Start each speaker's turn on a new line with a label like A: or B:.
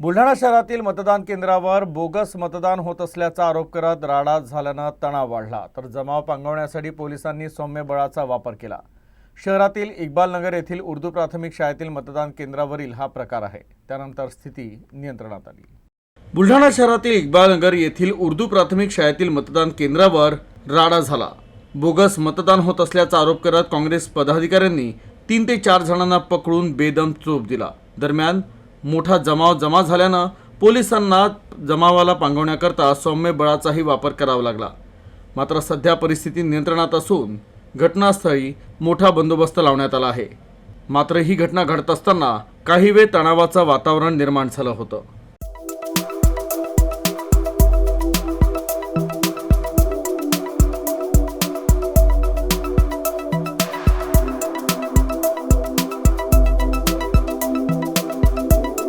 A: बुलढाणा शहरातील मतदान केंद्रावर बोगस मतदान होत असल्याचा आरोप करत राडा झाल्यानं तणाव वाढला. तर जमाव पांगवण्यासाठी पोलिसांनी सौम्य बळाचा वापर केला. शहरातील इक्बाल नगर येथील उर्दू प्राथमिक शाळेतील मतदान केंद्रावरील हा प्रकार आहे. त्यानंतर स्थिती नियंत्रणात आली. बुलढाणा शहरातील इक्बाल नगर येथील उर्दू प्राथमिक शाळेतील मतदान केंद्रावर राडा झाला. बोगस मतदान होत असल्याचा आरोप करत काँग्रेस पदाधिकाऱ्यांनी तीन ते चार जणांना पकडून बेदम चोप दिला. दरम्यान मोठा जमाव जमा झाल्यानं पोलिसांना जमावाला पांगवण्याकरता सौम्य बळाचाही वापर करावा लागला. मात्र सध्या परिस्थिती नियंत्रणात असून घटनास्थळी मोठा बंदोबस्त लावण्यात आला आहे. मात्र ही घटना घडत असताना काही वेळ तणावाचं वातावरण निर्माण झालं होतं.